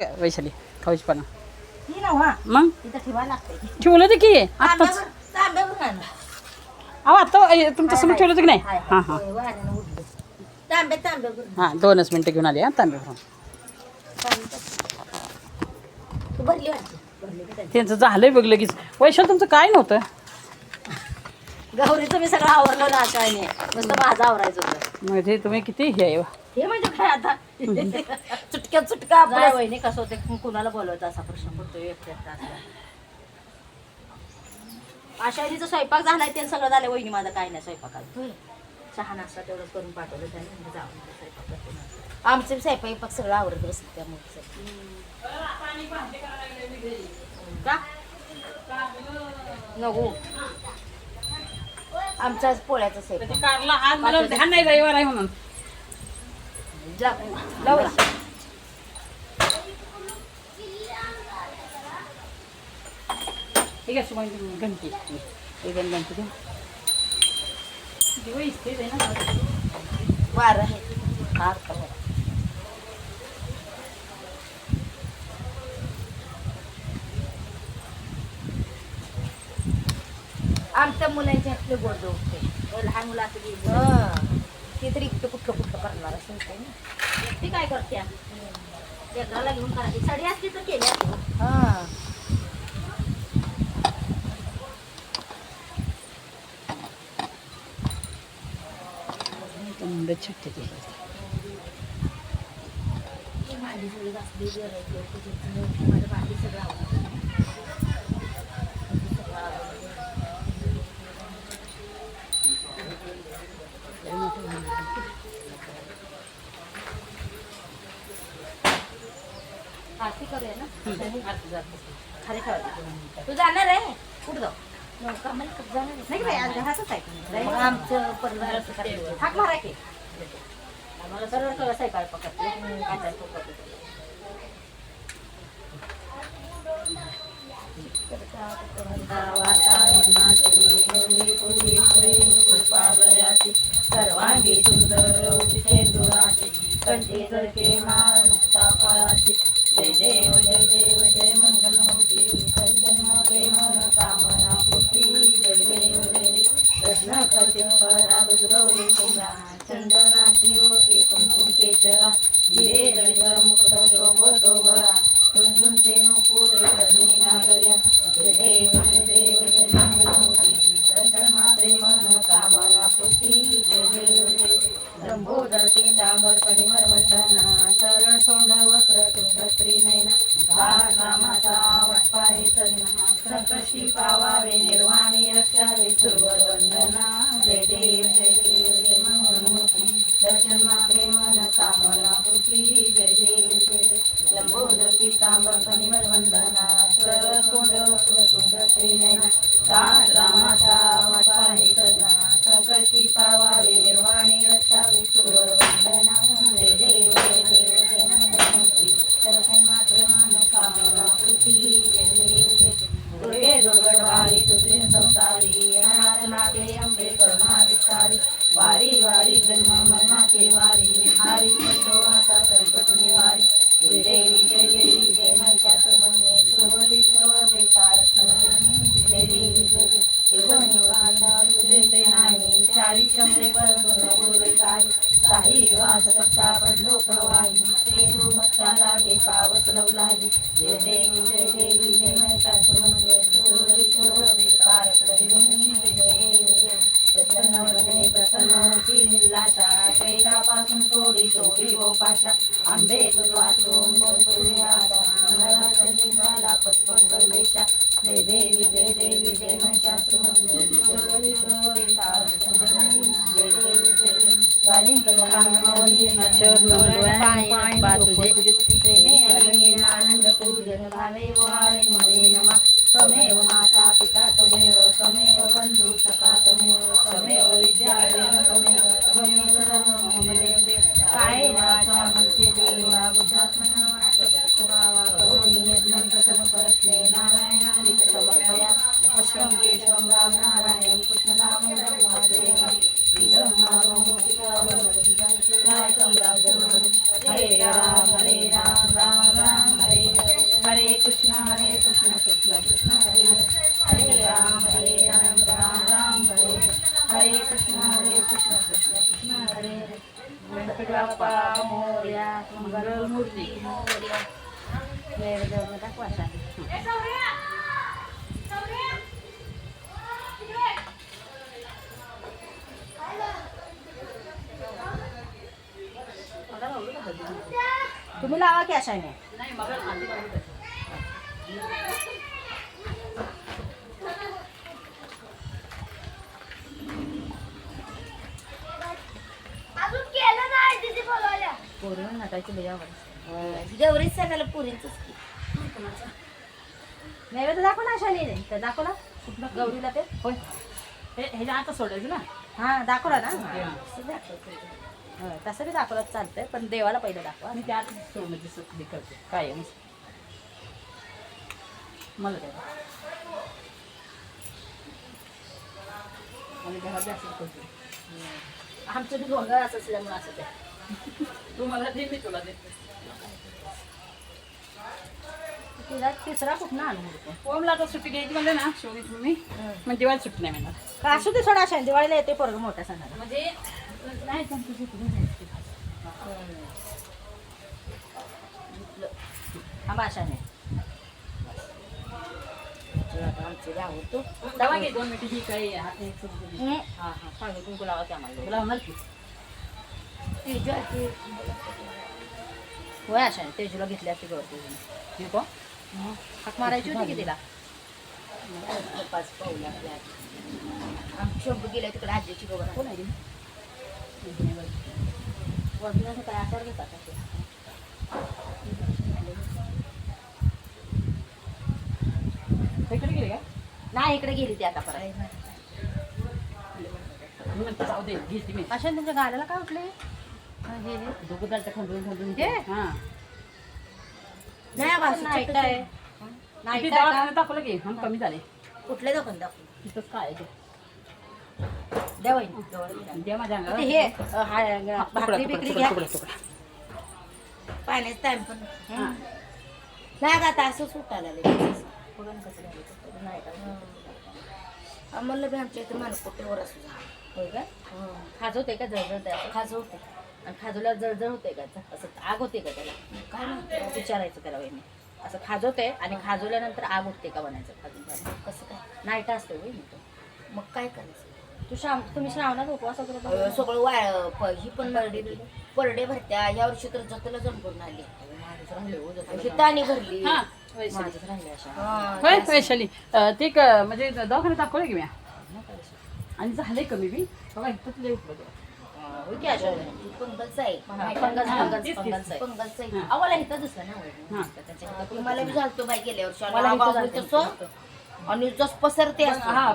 वैशाली खाऊची पानं ही ना मग? तिथं ठेवायला लागते ठेवलं ते की. आत्ताच. अहो आता अय, तुमच्यासमोर ठेवलं होतं की नाही? हां. हां. हां दोनच मिनटं घेऊन आली हां तांबे भरून तू भरली वाटते. भरली का त्याची? त्यांचं झालंय बघ लगेच. वैशाल तुमचं काय नव्हतं? गौरीचं मी सगळं आवरलं ना काय नाही. नुसतं माझं आवरायचं होतं. म्हणजे तुम्ही किती हे आहे हे म्हणजे काय आता? चुटक्या चुटका आपल्या वहिनी कसं होते कुणाला बोलवायचं असा प्रश्न पडतो एकट्यात आषाढीचा स्वयंपाक झालाय ते सगळं झालं वहिनी माझं काय नाही स्वयंपाकाला. चहा नाश्ता तेवढंच करून पाठवलं त्याने म्हणजे जाऊन स्वयंपाक. आमचे स्वयंपाक सगळं आवडत बसत त्यामुळे. का? नको. आमचा आज पोळ्याचा स्वयंपाक. कारला आज मला ध्यान नाही रविवार आहे म्हणून. जा. लावला. ठीक आहे सुमाई घंटी. एक आणि घंटी द्या दिवा इस्तेच आहे ना. वार आहे. हार का वार. आमच्या मुलांच्या हातले गोड जोडते लहान मुलं असं गेली ती तरी इकडं कुठलं कुठलं करणार असं ना. ती काय करते लेकराला घेऊन करायची. साडी असली तर केली असती. मुंडे छट्टे ते भांडी सगळी घासली जेवायची, तुझी- माझं भांडी सगळं आरती करूया ना? खाली तू जाणार आहे? कुठं जाऊ? कुठं जाणार आहे? नाही बाई आज घरातच आहे मग आमचं परिवार हाक मारा की. आम्हाला सर्व सगळं स्वयंपाक पकडते. काचार पकडते. सर्वांगी सुंदर सेंदुराची कंठी करके माळ मुक्ता फळाची जय देव जय देव जय मंगलमूर्ती कंचन कामना पूर्ती जय देव जय कृष्ण करते परा गौरी चंदनाची ओटी कुंकुम केशरा जिरे रंग मुक्त शोभतो कुंजुम नागर्या जय देव जय देव जय मंगलमूर्ती दर्शन मात्रे मन कामना पूर्ती जय देव जय लंबोदर पीतांबर परिमर वंदना सरळ सोंड वक्र तुंड त्रिनयना दास रामाचा वाटपाहे सजना संकष्टी पावावे निर्वाणी रक्षावे सुरवर वंदना जय देव जय देव जय मंगलमूर्ती दर्शन कामना पूर्ती जय देव जय. लंबोदर पीतांबर परिमर वंदना सरळ सोंड त्रिनयना. रामाचा वाटा सजना संकष्टी पावावे निर्वाणी रक्षावे वारी वारी जन्म मनाचे वारी हारी आता संकट निवारी देवी जय देवी जय महिषासुरमर्दिनी सुरवरी सुरवरे तारक चारी शंभरे पूर्वे काही वास कच्चा लोक प्रवाही ते तू भक्ता लागे पावस लवलाही. जय देवी जय देवी जय महिषासुरमर्दिनी तारक जय प्रसन्न प्रसन्न होती निलाशा कैकापासून थोडी थोडी आंबे वाचून बोलतोय आशा जय देवी जय देवी जय महिषासुरमर्दिनी आनंद पूजन भावे वाळे मुळे नमा त्वमेव माता पिता त्वमेव त्वमेव बंधू सखा त्वमेव त्वमेव विद्यालयं त्वमेव त्वमेव सर्वं मम काय वाचा देवा बुद्धात्मना करोमि यज्ञं नारायणादित समर्पया। अश्वं केशवं इदं हरे राम हरे राम राम राम हरे। कृष्ण हरे कृष्ण कृष्ण कृष्ण। हरे गणपती बाप्पा मोरया मंगलमूर्ती मोरया वेळ देऊन दाखवा तुम्ही लावा की अशाने नाही मग पोरीवर नटायची लई आवड गौरी सणाला पुरीच नैवेद्य दाखव ना अशाने. तर दाखवला गौरीला ते. होय. हे ह्याच्या आता सोडायचं ना. हा दाखवला ना. तसं बी दाखवलं चालतंय पण देवाला पहिलं दाखवा. आणि त्यात सोडण्याची सुखी करते. कायम. मला काय? आणि घरात जास्त करते आमचं बी गोंधळ असं असल्यामुळे असं ते. तू मला दे मी तुला देते. तिला तिसरा कुठं देतो ओमला आता सुट्टी घ्यायची म्हणलं ना शोधित मी. मग दिवाळी सुट्टी नाही मिळणार. का असू दे सोडा अशा दिवाळीला येते पोरग मोठ्या सणाला. म्हणजे नाही संपू सुट्टी दवा घे दोन मिनिटं ही काही हात नाही. हा हा. सांगू कुंकू लावा की आम्हाला तुला होणार की. होय अशा तेजूला घेतली असती हे को हाक मारायची होती की तिला. पाच पाऊल शंभू गेल्या तिकडे आजीची गोबर कोण आहे रे? वडिलांचं काय आकार घेतात? इकडे गेले का? नाही इकडे गेली ती आता परत. जाऊ दे घेते मी. अशा तुमच्या गाड्याला काय उठले हे दोघं जायचं खंडून खंडून हे? हा नाही बा, नाईट आहे नाईट किती आहे का? दवाखान्यात दाखवलं की हम कमी झाले कुठले दुकान तिथंच काय आहे ते. द्या वहिनी, जवळ घ्या. दे माझ्या अंगावर. ते हे अ, हा, तुकडा, भाकरी तुकडा, बिकरी तुकडा, घ्या तुकडा, तुकडा. पाण्याचा टाइम पण हा. नाही का आता असं सुटायला लागले बघून कसं घालायचं, नाही का? आम्हाला बी आमच्या इथे मानकोटेवर असू. होय का खाजवते का जळजळते असं खाजवते आणि खाजवल्यावर जळजळ होते का? असं आग होते का त्याला? काय म्हणते विचारायचं त्याला वहिनी. असं खाजवते आणि खाजवल्यानंतर आग उठते का बनायचं खाजून कसं काय? नाईट असते वहिनी मग काय करायचं? तू श्राव तुम्ही श्रावणात उपवास वगैरे सगळं वाळ ही पण परडे परडे भरत्या. या वर्षी तर जतला जमकरून आली. ही ताणी भरली. हा, वैशाली. ते क- म्हणजे दवाखान्यात दाखवलं की मी आणि झालंय कमी बी. बघा इथं लय ते. आहे. हा. पंगलच आहे. आम्हाला इथं दिसलं ना वहिनी. त्याच्या मला बी झालतो बाई गेल्या वर्षी मला मला इथं झालतं. तसं आणि जस पसरते. हा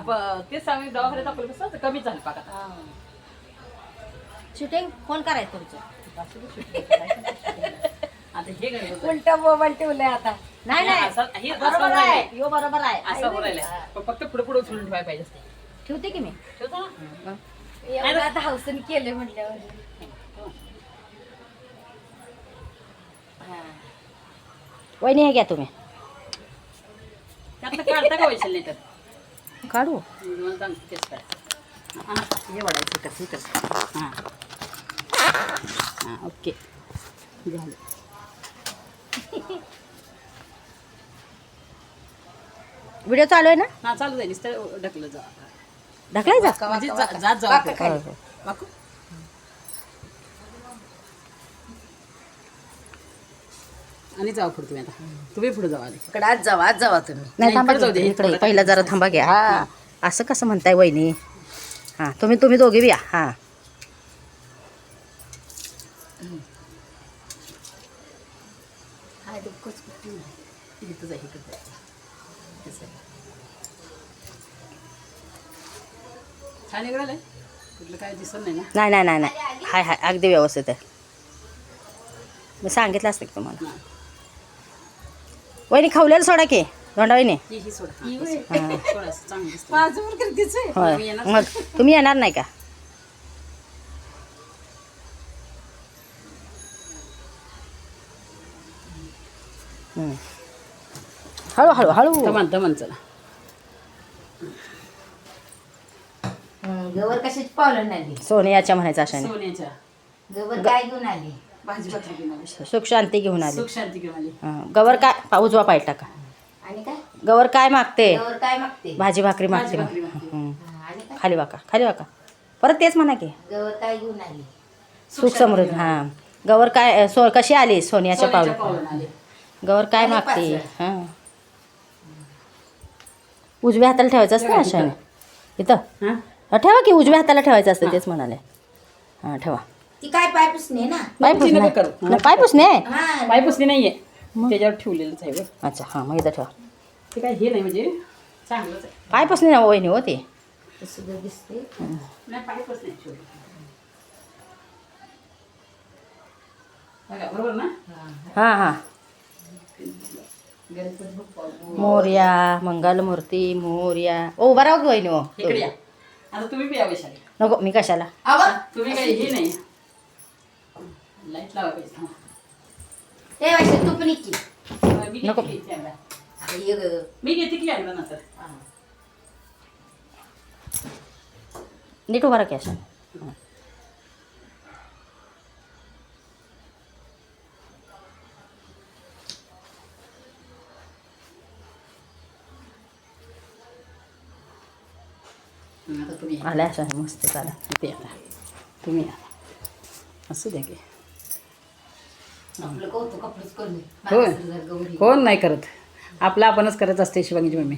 सांग दवाखान्यात कसं तर कमी झालं पाका. शूटिंग कोण करायचं तुमचं? आता हे? उलट मोबाईल ठेवलंय आता. नाही नाही. बरोबर आहे. यो बरोबर आहे. असं बोलायला फक्त पुढे पुढे उचलून ठेवायला पाहिजे ठेवते की मी? ठेवतो ना? एवढं आता हौसन केलं म्हटल्यावर. वहिनी हे घ्या तुम्ही. त्यातलं काढता का वैशाली नाही तर? काढू. हां हे वाढायचं कसं कसं हां. हां ओके. झालं. व्हिडिओ चालू आहे ना? हां चालू जाईल नुसतं ढकलं जा. ढकलायचा म्हणजे जा- जात जाऊ आपण. वाकू? आणि जाऊ पुढे तुम्ही आता. तुम्ही पुढे जाऊ आधी. इकडे आज जावा आज जावा तुम्ही. नाही नाही, थांबा इकडे जाऊ दे, इकडे. पहिला जरा थांबा घ्या हा असं कसं म्हणताय वहिनी? हा तुम्ही तुम्ही दोघे बी या. हा. इथं जाय इकडं. छान इकडं आलंय कुठलं काय दिसत नाही ना. नाही नाही नाही नाही. हाय हाय. अगदी व्यवस्थित आहे. मी सांगितलं असतं की तुम्हाला. हां. वहिनी खावलेलं सोडा की. धोंडा वहिनी. ही ही सोड. हां, ही सोड. हां. थोडंसं चांगलं दिसतं. माझं पण करतेच आहे मी होय येणार मग तुम्ही येणार नाही का. हळू हळू हळू. दमन दमन चला. गवर कशाची पावलं आली? सोनियाच्या म्हणायचं अशाने. सोन्याच्या. गवर काय घेऊन आली? भाजी भाकरी घेऊन आली. सुख शांती घेऊन आली. सुख शांती घेऊन आली. हां. गवर काय? पा- उजवा पाय टाका. आणि काय? गवर काय मागते? गवर काय मागते? भाजी भाकरी भाजी मागते. भाकरी मागते. हं. हं, आणि काय? खाली वाका खाली वाका. परत तेच म्हणा की. गवर काय घेऊन आली? सुख समृद्ध हां. गवर काय सो कशी आली? सोन्याच्या सोन्याच्या पावलं. पावलं आली. गवर काय आणि मागते. हां. उजव्या हाताला ठेवायचं असतं ना अशाने? इथं? हा, ठेवा की उजव्या हाताला ठेवायचं असतं तेच म्हणाले. हां ठेवा. ती काय पाय पुसणे ना? पाय पुसणी नका पुसणे करू. नाही, पाय पुसणे? हा. पाय पुसली नाहीये. त्याच्यावर ठेवलेलंच आहे बघ. अच्छा हां मग इथं ठेवा. ते काय हे नाही म्हणजे चांगलंच आहे. पाय पुसणे ना वहिनी हो ते. सुद्धा दिसते. नाही पाय पुसणे ठेवले बघा बरोबर ना? हां हां. गणपती बाप्पा मोर्या मंगलमूर्ती मोर्या. ओ उभा राहू की वहिनी हो. इकडे या. आता तुम्ही बी या वैशाली नको मी कशाला? अव तुम्ही काही हे नाही. लाइट लावा पाहिजे थांबा. ते वाटतं तूप निकी मी नको. घेते की एकदा. ये ग. मी घेते की एकदा नंतर. नीट उभा राहा की अशा. आल्या अशा मस्त चाला इथे या आता. तुम्ही या असू द्या की होय. कोण नाही करत आपलं आपणच करत असते शिवांगीची मम्मी